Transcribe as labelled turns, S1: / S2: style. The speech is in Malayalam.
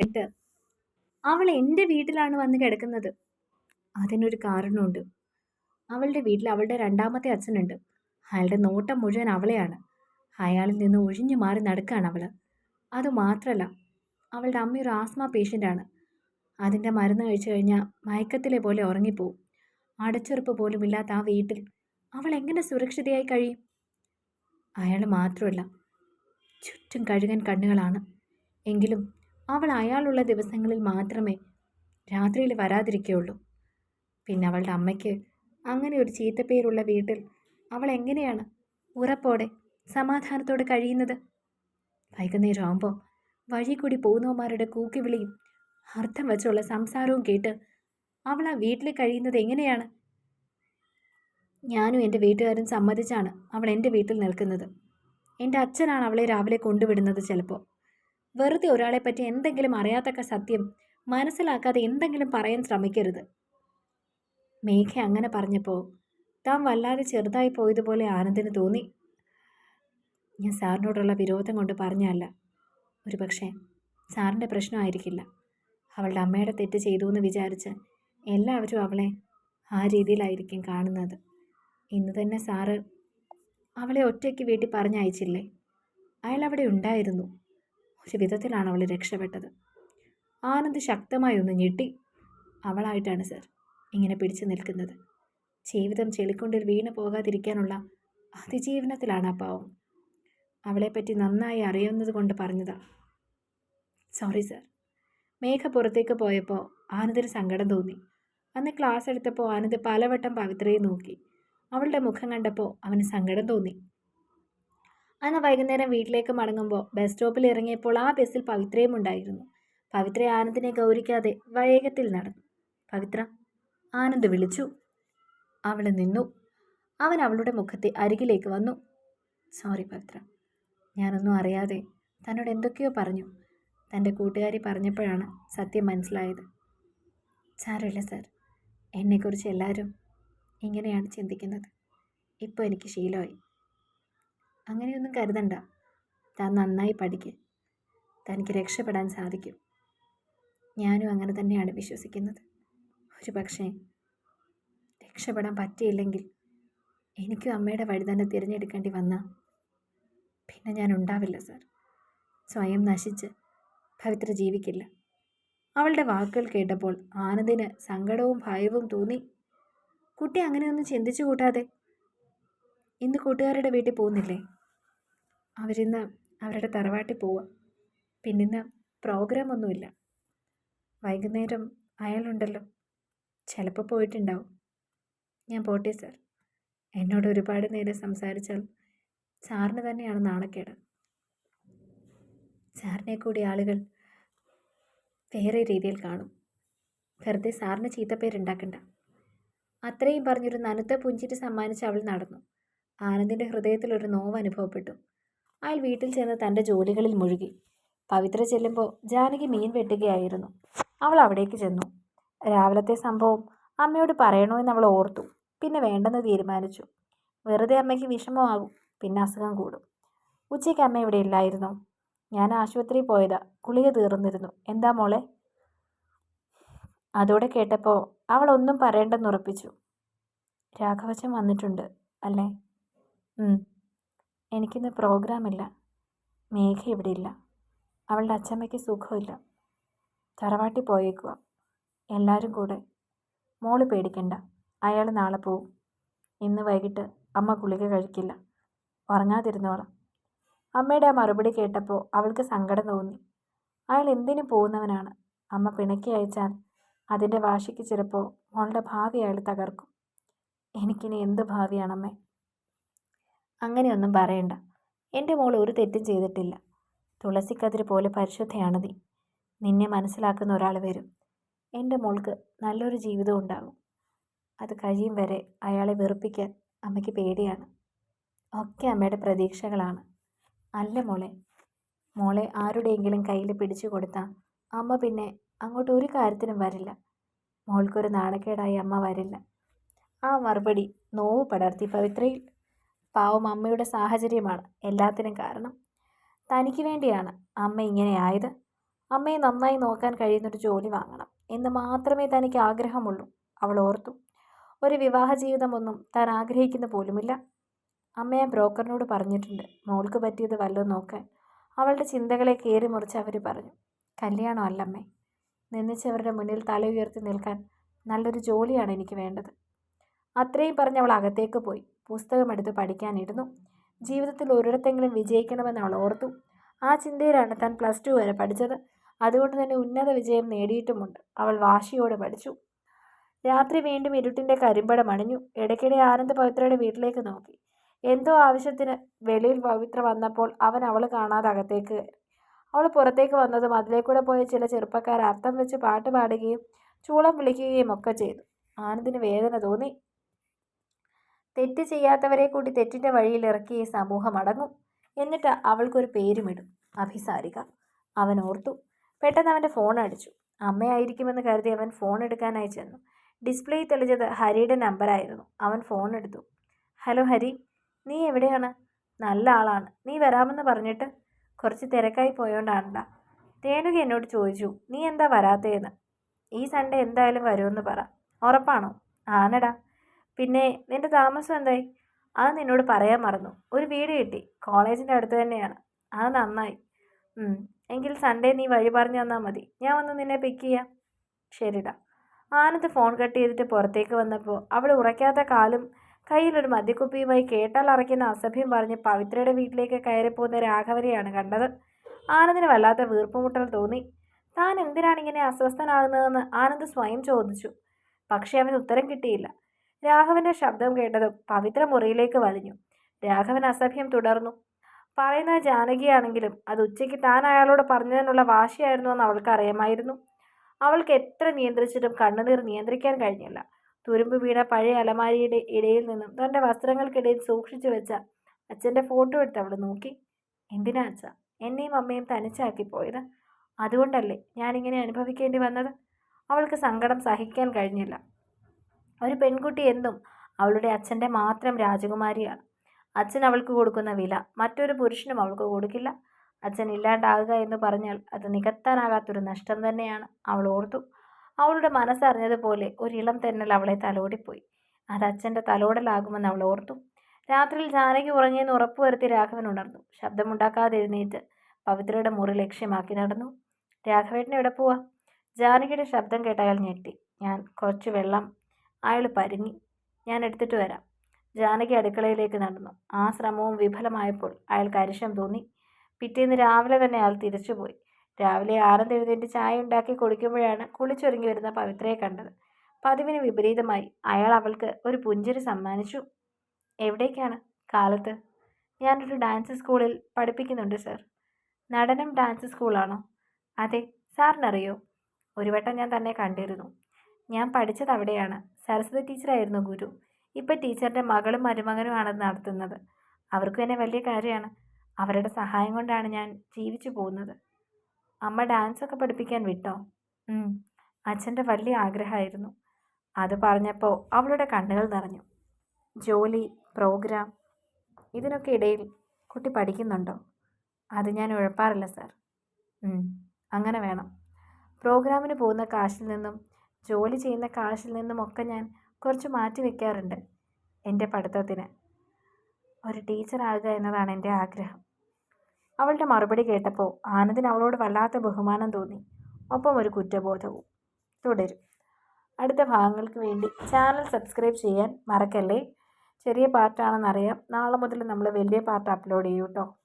S1: എന്നിട്ട് അവൾ എന്റെ വീട്ടിലാണ് വന്ന് കിടക്കുന്നത്. അതിനൊരു കാരണമുണ്ട്. അവളുടെ വീട്ടിൽ അവളുടെ രണ്ടാമത്തെ അച്ഛനുണ്ട്. അയാളുടെ നോട്ടം മുഴുവൻ അവളെയാണ്. അയാളിൽ നിന്ന് ഒഴിഞ്ഞു മാറി നടക്കുകയാണ് അവൾ അതുമാത്രമല്ല അവളുടെ അമ്മ ഒരു ആസ്മ പേഷ്യന്റാണ് അതിന്റെ മരുന്ന് കഴിച്ചു കഴിഞ്ഞാൽ മയക്കത്തിലെ പോലെ ഉറങ്ങിപ്പോവും. അടച്ചുറപ്പ് പോലും ഇല്ലാത്ത ആ വീട്ടിൽ അവൾ എങ്ങനെ സുരക്ഷിതയായി കഴിയും? അയാൾ മാത്രമല്ല ചുറ്റും കഴുകൻ കണ്ണുകളാണ്. എങ്കിലും അവൾ അയാളുള്ള ദിവസങ്ങളിൽ മാത്രമേ രാത്രിയിൽ വരാതിരിക്കുകയുള്ളൂ. പിന്നെ അവളുടെ അമ്മയ്ക്ക് അങ്ങനെ ഒരു ചീത്തപ്പേരുള്ള വീട്ടിൽ അവൾ എങ്ങനെയാണ് ഉറപ്പോടെ സമാധാനത്തോടെ കഴിയുന്നത്? വൈകുന്നേരം ആകുമ്പോൾ വഴി കൂടി പോകുന്നവന്മാരുടെ കൂക്കിവിളിയും അർത്ഥം വച്ചുള്ള സംസാരവും കേട്ട് അവൾ ആ വീട്ടിൽ കഴിയുന്നത് എങ്ങനെയാണ്? ഞാനും എന്റെ വീട്ടുകാരും സമ്മതിച്ചാണ് അവൾ എന്റെ വീട്ടിൽ നിൽക്കുന്നത്. എന്റെ അച്ഛനാണ് അവളെ രാവിലെ കൊണ്ടുവിടുന്നത് ചിലപ്പോൾ. വെറുതെ ഒരാളെ പറ്റി എന്തെങ്കിലും അറിയാത്തക്ക സത്യം മനസ്സിലാക്കാതെ എന്തെങ്കിലും പറയാൻ ശ്രമിക്കരുത്. മേഘ അങ്ങനെ പറഞ്ഞപ്പോൾ താൻ വല്ലാതെ ചെറുതായി പോയതുപോലെ ആനന്ദിന് തോന്നി. ഞാൻ സാറിനോടുള്ള വിരോധം കൊണ്ട് പറഞ്ഞല്ല ഒരു പക്ഷേ സാറിന്റെ പ്രശ്നമായിരിക്കില്ല. അവളുടെ അമ്മയുടെ തെറ്റ് ചെയ്തു എന്ന് വിചാരിച്ച് എല്ലാവരും അവളെ ആ രീതിയിലായിരിക്കും കാണുന്നത്. ഇന്ന് തന്നെ സാറ് അവളെ ഒറ്റയ്ക്ക് വീട്ടിൽ പറഞ്ഞയച്ചില്ലേ? അയാൾ അവിടെ ഉണ്ടായിരുന്നു. ഒരു വിധത്തിലാണ് അവൾ രക്ഷപ്പെട്ടത്. ആനന്ദ് ശക്തമായി ഒന്ന് ഞെട്ടി. അവളായിട്ടാണ് സർ ഇങ്ങനെ പിടിച്ചു നിൽക്കുന്നത്. ജീവിതം ചെളിക്കൊണ്ടിൽ വീണു പോകാതിരിക്കാനുള്ള അതിജീവനത്തിലാണ് ആ പാവം. അവളെപ്പറ്റി നന്നായി അറിയുന്നത് കൊണ്ട് പറഞ്ഞതാ. Sorry sir. മേഘ പുറത്തേക്ക് പോയപ്പോൾ ആനന്ദിന് സങ്കടം തോന്നി. അന്ന് ക്ലാസ് എടുത്തപ്പോൾ ആനന്ദ് പലവട്ടം പവിത്രയെ നോക്കി. അവളുടെ മുഖം കണ്ടപ്പോൾ അവന് സങ്കടം തോന്നി. അന്ന് വൈകുന്നേരം വീട്ടിലേക്ക് മടങ്ങുമ്പോൾ ബസ് സ്റ്റോപ്പിൽ ഇറങ്ങിയപ്പോൾ ആ ബസ്സിൽ പവിത്രയും ഉണ്ടായിരുന്നു. പവിത്ര ആനന്ദിനെ ഗൗരിക്കാതെ വേഗത്തിൽ നടന്നു. പവിത്ര ആനന്ദ് വിളിച്ചു. അവൾ നിന്നു. അവൻ അവളുടെ മുഖത്തെ അരികിലേക്ക് വന്നു. സോറി പവിത്ര. ഞാനൊന്നും അറിയാതെ തന്നോട് എന്തൊക്കെയോ പറഞ്ഞു. തന്റെ കൂട്ടുകാരി പറഞ്ഞപ്പോഴാണ് സത്യം മനസ്സിലായത്. സാരമില്ല സാർ. എന്നെക്കുറിച്ച് എല്ലാവരും ഇങ്ങനെയാണ് ചിന്തിക്കുന്നത്. ഇപ്പോൾ എനിക്ക് ശീലമായി. അങ്ങനെയൊന്നും കരുതണ്ട. താൻ നന്നായി പഠിക്ക്. തനിക്ക് രക്ഷപ്പെടാൻ സാധിക്കും. ഞാനും അങ്ങനെ തന്നെയാണ് വിശ്വസിക്കുന്നത്. ഒരു പക്ഷേ രക്ഷപ്പെടാൻ പറ്റിയില്ലെങ്കിൽ എനിക്കും അമ്മയുടെ വഴി തന്നെ തിരഞ്ഞെടുക്കേണ്ടി വന്നാൽ പിന്നെ ഞാൻ ഉണ്ടാവില്ല സാർ. സ്വയം നശിച്ച് പവിത്ര ജീവിക്കില്ല. അവളുടെ വാക്കുകൾ കേട്ടപ്പോൾ ആനന്ദിന് സങ്കടവും ഭയവും തോന്നി. കുട്ടി അങ്ങനെയൊന്നും ചിന്തിച്ചു കൂട്ടാതെ ഇന്ന് കൂട്ടുകാരുടെ വീട്ടിൽ പോകുന്നില്ലേ? അവരിന്ന് അവരുടെ തറവാട്ടിൽ പോവുക പിന്നിന്ന് പ്രോഗ്രാം ഒന്നുമില്ല. വൈകുന്നേരം അയാളുണ്ടല്ലോ. ചിലപ്പോൾ പോയിട്ടുണ്ടാവും. ഞാൻ പോട്ടെ സാർ എന്നോട് ഒരുപാട് നേരം സംസാരിച്ചാൽ സാറിന് തന്നെയാണ് നാണക്കേട്. സാറിനെ കൂടി ആളുകൾ വേറെ രീതിയിൽ കാണും. വെറുതെ സാറിന് ചീത്തപ്പേരുണ്ടാക്കണ്ട. അത്രയും പറഞ്ഞൊരു നനുത്ത പുഞ്ചിരി സമ്മാനിച്ച് അവൾ നടന്നു. ആനന്ദിന്റെ ഹൃദയത്തിൽ ഒരു നോവ് അനുഭവപ്പെട്ടു അയാൾ വീട്ടിൽ ചെന്ന് തന്റെ ജോലികളിൽ മുഴുകി. പവിത്ര ചെല്ലുമ്പോൾ ജാനകി മീൻ വെട്ടുകയായിരുന്നു. അവൾ അവിടേക്ക് ചെന്നു. രാവിലത്തെ സംഭവം അമ്മയോട് പറയണോ എന്ന് അവൾ ഓർത്തു. പിന്നെ വേണ്ടെന്ന് തീരുമാനിച്ചു. വെറുതെ അമ്മയ്ക്ക് വിഷമമാകും. പിന്നെ അസുഖം കൂടും. ഉച്ചയ്ക്ക് അമ്മ ഇവിടെ ഇല്ലായിരുന്നു. ഞാൻ ആശുപത്രിയിൽ പോയതാ. ഗുളിക തീർന്നിരുന്നു. എന്താ മോളെ? അതോടെ കേട്ടപ്പോൾ അവൾ ഒന്നും പറയേണ്ടെന്ന് ഉറപ്പിച്ചു. രാഘവച്ചൻ വന്നിട്ടുണ്ട് അല്ലേ? എനിക്കിന്ന് പ്രോഗ്രാമില്ല. മേഘ ഇവിടെ ഇല്ല അവളുടെ അച്ചമ്മയ്ക്ക് സുഖമില്ല. തറവാട്ടി പോയേക്കുക എല്ലാവരും കൂടെ. മോൾ പേടിക്കണ്ട. അയാൾ നാളെ പോവും. ഇന്ന് വൈകിട്ട് അമ്മ ഗുളിക കഴിക്കില്ല. ഉറങ്ങാതിരുന്നോളാം. അമ്മയുടെ ആ മറുപടി കേട്ടപ്പോൾ അവൾക്ക് സങ്കടം തോന്നി. അയാൾ എന്തിനു പോകുന്നവനാണ്. അമ്മ പിണക്കി അയച്ചാൽ അതിന്റെ വാശിക്ക് ചിലപ്പോൾ മോളുടെ ഭാവി അയാൾ തകർക്കും. എനിക്കിനി എന്ത് ഭാവിയാണമ്മേ? അങ്ങനെയൊന്നും പറയണ്ട. എന്റെ മോൾ ഒരു തെറ്റും ചെയ്തിട്ടില്ല. തുളസിക്കതിര് പോലെ പരിശുദ്ധയാണ് നീ നിന്നെ മനസ്സിലാക്കുന്ന ഒരാൾ വരും. എന്റെ മോൾക്ക് നല്ലൊരു ജീവിതം ഉണ്ടാകും. അത് കഴിയും വരെ അയാളെ വെറുപ്പിക്കാൻ അമ്മയ്ക്ക് പേടിയാണ്. ഒക്കെ അമ്മയുടെ പ്രതീക്ഷകളാണ്. അല്ല മോളെ മോളെ ആരുടെയെങ്കിലും കയ്യിൽ പിടിച്ചു കൊടുത്താൽ അമ്മ പിന്നെ അങ്ങോട്ട് ഒരു കാര്യത്തിനും വരില്ല. മോൾക്കൊരു നാണക്കേടായി അമ്മ വരില്ല. ആ മറുപടി നോവ് പടർത്തി പവിത്രയിൽ പാവം അമ്മയുടെ സാഹചര്യമാണ് എല്ലാത്തിനും കാരണം. തനിക്ക് വേണ്ടിയാണ് അമ്മ ഇങ്ങനെ ആയത്. അമ്മയെ നന്നായി നോക്കാൻ കഴിയുന്നൊരു ജോലി വാങ്ങണം എന്ന് മാത്രമേ തനിക്ക് ആഗ്രഹമുള്ളൂ അവൾ ഓർത്തു. ഒരു വിവാഹ ജീവിതമൊന്നും താൻ ആഗ്രഹിക്കുന്ന പോലുമില്ല. അമ്മയെ ബ്രോക്കറിനോട് പറഞ്ഞിട്ടുണ്ട് മോൾക്ക് പറ്റിയത് വല്ലതും നോക്കാൻ. അവളുടെ ചിന്തകളെ കയറി മുറിച്ച് അവർ പറഞ്ഞു കല്യാണം അല്ലമ്മേ നിന്നിച്ചവരുടെ മുന്നിൽ തല ഉയർത്തി നിൽക്കാൻ നല്ലൊരു ജോലിയാണ് എനിക്ക് വേണ്ടത്. അത്രയും പറഞ്ഞ് അവൾ അകത്തേക്ക് പോയി. പുസ്തകമെടുത്ത് പഠിക്കാനിരുന്നു. ജീവിതത്തിൽ ഒരിടത്തെങ്കിലും വിജയിക്കണമെന്ന് അവൾ ഓർത്തു. ആ ചിന്തയിലാണ് താൻ പ്ലസ് ടു വരെ പഠിച്ചത്. അതുകൊണ്ട് തന്നെ ഉന്നത വിജയം നേടിയിട്ടുമുണ്ട്. അവൾ വാശിയോടെ പഠിച്ചു. രാത്രി വീണ്ടും ഇരുട്ടിന്റെ കരിമ്പടം അണിഞ്ഞു. ഇടയ്ക്കിടെ ആനന്ദ് പവിത്രയുടെ വീട്ടിലേക്ക് നോക്കി. എന്തോ ആവശ്യത്തിന് വെളിയിൽ പവിത്ര വന്നപ്പോൾ അവൻ അവൾ കാണാതെ അകത്തേക്ക് അവൾ പുറത്തേക്ക് വന്നതും അതിലേക്കൂടെ പോയ ചില ചെറുപ്പക്കാർ അർത്ഥം വെച്ച് പാട്ട് പാടുകയും ചൂളം വിളിക്കുകയും ഒക്കെ ചെയ്തു. ആനന്ദിന് വേദന തോന്നി. തെറ്റ് ചെയ്യാത്തവരെ കൂടി തെറ്റിന്റെ വഴിയിൽ ഇറക്കി ഈ സമൂഹം അടങ്ങും. എന്നിട്ട് അവൾക്കൊരു പേരുമിടും. അഭിസാരിക. അവൻ ഓർത്തു. പെട്ടെന്ന് അവന്റെ ഫോൺ അടിച്ചു. അമ്മയായിരിക്കുമെന്ന് കരുതി അവൻ ഫോൺ എടുക്കാനായി ചെന്നു. ഡിസ്പ്ലേ തെളിഞ്ഞത് ഹരിയുടെ നമ്പറായിരുന്നു അവൻ ഫോൺ എടുത്തു. ഹലോ ഹരി. നീ എവിടെയാണ്? നല്ല ആളാണ്. നീ വരാമെന്ന് പറഞ്ഞിട്ട് കുറച്ച് തിരക്കായി പോയോണ്ടാണ്ടാ രേണുക എന്നോട് ചോദിച്ചു. നീ എന്താ വരാത്തേന്ന്? ഈ സൺഡേ എന്തായാലും വരുമെന്ന് പറ. ഉറപ്പാണോ? ആനടാ പിന്നെ നിന്റെ താമസം എന്തായി? അത് നിന്നോട് പറയാൻ മറന്നു. ഒരു വീട് കിട്ടി. കോളേജിന്റെ അടുത്ത് തന്നെയാണ്. അത് നന്നായി. എങ്കിൽ സൺഡേ നീ വഴി പറഞ്ഞു തന്നാൽ മതി. ഞാൻ വന്ന് നിന്നെ പിക്ക് ചെയ്യാം. ശരിടാ. ആനന്ദ് ഫോൺ കട്ട് ചെയ്തിട്ട് പുറത്തേക്ക് വന്നപ്പോൾ അവൾ ഉറയ്ക്കാത്ത കാലും കയ്യിലൊരു മദ്യക്കുപ്പിയുമായി കേട്ടാൽ അറയ്ക്കുന്ന അസഭ്യം പറഞ്ഞ് പവിത്രയുടെ വീട്ടിലേക്ക് കയറിപ്പോകുന്ന രാഘവനെയാണ് കണ്ടത്. ആനന്ദിന് വല്ലാത്ത വീർപ്പുമുട്ടൽ തോന്നി. താൻ എന്തിനാണ് ഇങ്ങനെ അസ്വസ്ഥനാകുന്നതെന്ന് ആനന്ദ് സ്വയം ചോദിച്ചു. പക്ഷേ അവന് ഉത്തരം കിട്ടിയില്ല. രാഘവന്റെ ശബ്ദം കേട്ടതും പവിത്ര മുറിയിലേക്ക് വലിഞ്ഞു. രാഘവൻ അസഭ്യം തുടർന്നു. പറയുന്ന ജാനകിയാണെങ്കിലും അത് ഉച്ചയ്ക്ക് താൻ അയാളോട് പറഞ്ഞതിനുള്ള വാശിയായിരുന്നു എന്ന് അവൾക്ക് അറിയാമായിരുന്നു. അവൾക്ക് എത്ര നിയന്ത്രിച്ചിട്ടും കണ്ണുനീർ നിയന്ത്രിക്കാൻ കഴിഞ്ഞില്ല. തുരുമ്പ് വീണ പഴയ അലമാരിയുടെ ഇടയിൽ നിന്നും തന്റെ വസ്ത്രങ്ങൾക്കിടയിൽ സൂക്ഷിച്ചു വെച്ച അച്ഛന്റെ ഫോട്ടോ എടുത്ത് അവൾ നോക്കി. എന്തിനാ അച്ഛ? എന്നെയും അമ്മയും തനിച്ചാക്കി പോയത്? അതുകൊണ്ടല്ലേ ഞാനിങ്ങനെ അനുഭവിക്കേണ്ടി വന്നത്? അവൾക്ക് സങ്കടം സഹിക്കാൻ കഴിഞ്ഞില്ല. ഒരു പെൺകുട്ടി എന്നും അവളുടെ അച്ഛന്റെ മാത്രം രാജകുമാരിയാണ്. അച്ഛൻ അവൾക്ക് കൊടുക്കുന്ന വില മറ്റൊരു പുരുഷനും അവൾക്ക് കൊടുക്കില്ല. അച്ഛൻ ഇല്ലാണ്ടാകുക എന്ന് പറഞ്ഞാൽ അത് നികത്താനാകാത്തൊരു നഷ്ടം തന്നെയാണ് അവൾ ഓർത്തു. അവളുടെ മനസ്സറിഞ്ഞതുപോലെ ഇളം തെന്നൽ അവളെ തലോടിപ്പോയി. അത് അച്ഛന്റെ തലോടലാകുമെന്ന് അവൾ ഓർത്തു. രാത്രിയിൽ ജാനകി ഉറങ്ങിയെന്ന് ഉറപ്പുവരുത്തി രാഘവൻ ഉണർന്നു. ശബ്ദമുണ്ടാക്കാതെ എഴുന്നേറ്റ് പവിത്രയുടെ മുറി ലക്ഷ്യമാക്കി നടന്നു. രാഘവേട്ടൻ എവിടെ പോവാ? ജാനകിയുടെ ശബ്ദം കേട്ടയാൾ ഞെട്ടി. ഞാൻ കുറച്ച് വെള്ളം അയാൾ പരുങ്ങി. ഞാൻ എടുത്തിട്ട് വരാം. ജാനകി അടുക്കളയിലേക്ക് നടന്നു. ആ ശ്രമവും വിഫലമായപ്പോൾ അയാൾ അരിശം തോന്നി. പിറ്റേന്ന് രാവിലെ തന്നെ അയാൾ തിരിച്ചുപോയി രാവിലെ ആനന്ദ് എഴുന്നേറ്റ് ചായ ഉണ്ടാക്കി കുടിക്കുമ്പോഴാണ് കുളിച്ചൊരുങ്ങി വരുന്ന പവിത്രയെ കണ്ടത്. പതിവിന് വിപരീതമായി അയാൾ അവൾക്ക് ഒരു പുഞ്ചിരി സമ്മാനിച്ചു. എവിടേക്കാണ്? കാലത്ത്? ഞാനൊരു ഡാൻസ് സ്കൂളിൽ പഠിപ്പിക്കുന്നുണ്ട് സർ. നടനം ഡാൻസ് സ്കൂളാണോ? അതെ സാറിനറിയോ? ഒരു വട്ടം ഞാൻ തന്നെ കണ്ടിരുന്നു. ഞാൻ പഠിച്ചത് അവിടെയാണ് സരസ്വതി ടീച്ചറായിരുന്നു ഗുരു. ഇപ്പം ടീച്ചറിന്റെ മകളും മരുമകനുമാണ് നടത്തുന്നത്. അവർക്ക് തന്നെ വലിയ കാര്യമാണ്. അവരുടെ സഹായം കൊണ്ടാണ് ഞാൻ ജീവിച്ചു പോകുന്നത്. അമ്മ ഡാൻസൊക്കെ പഠിപ്പിക്കാൻ വിട്ടോ? അച്ഛന്റെ വലിയ ആഗ്രഹമായിരുന്നു. അത് പറഞ്ഞപ്പോൾ അവളുടെ കണ്ണുകൾ നിറഞ്ഞു. ജോലി പ്രോഗ്രാം ഇതിനൊക്കെ ഇടയിൽ കുട്ടി പഠിക്കുന്നുണ്ടോ? അത് ഞാൻ ഉഴപ്പാറില്ല സാർ. അങ്ങനെ വേണം. പ്രോഗ്രാമിന് പോകുന്ന കാശിൽ നിന്നും ജോലി ചെയ്യുന്ന കാശിൽ നിന്നുമൊക്കെ ഞാൻ കുറച്ച് മാറ്റി വയ്ക്കാറുണ്ട് എന്റെ പഠിത്തത്തിന്. ഒരു ടീച്ചറാകുക എന്നതാണ് എന്റെ ആഗ്രഹം. അവളുടെ മറുപടി കേട്ടപ്പോൾ ആനന്ദിന് അവളോട് വല്ലാത്ത ബഹുമാനം തോന്നി. ഒപ്പം ഒരു കുറ്റബോധവും. തുടരും. അടുത്ത ഭാഗങ്ങൾക്ക് വേണ്ടി ചാനൽ സബ്സ്ക്രൈബ് ചെയ്യാൻ മറക്കല്ലേ? ചെറിയ പാർട്ടാണെന്നറിയാം. നാളെ മുതൽ നമ്മൾ വലിയ പാർട്ട് അപ്ലോഡ് ചെയ്യൂട്ടോ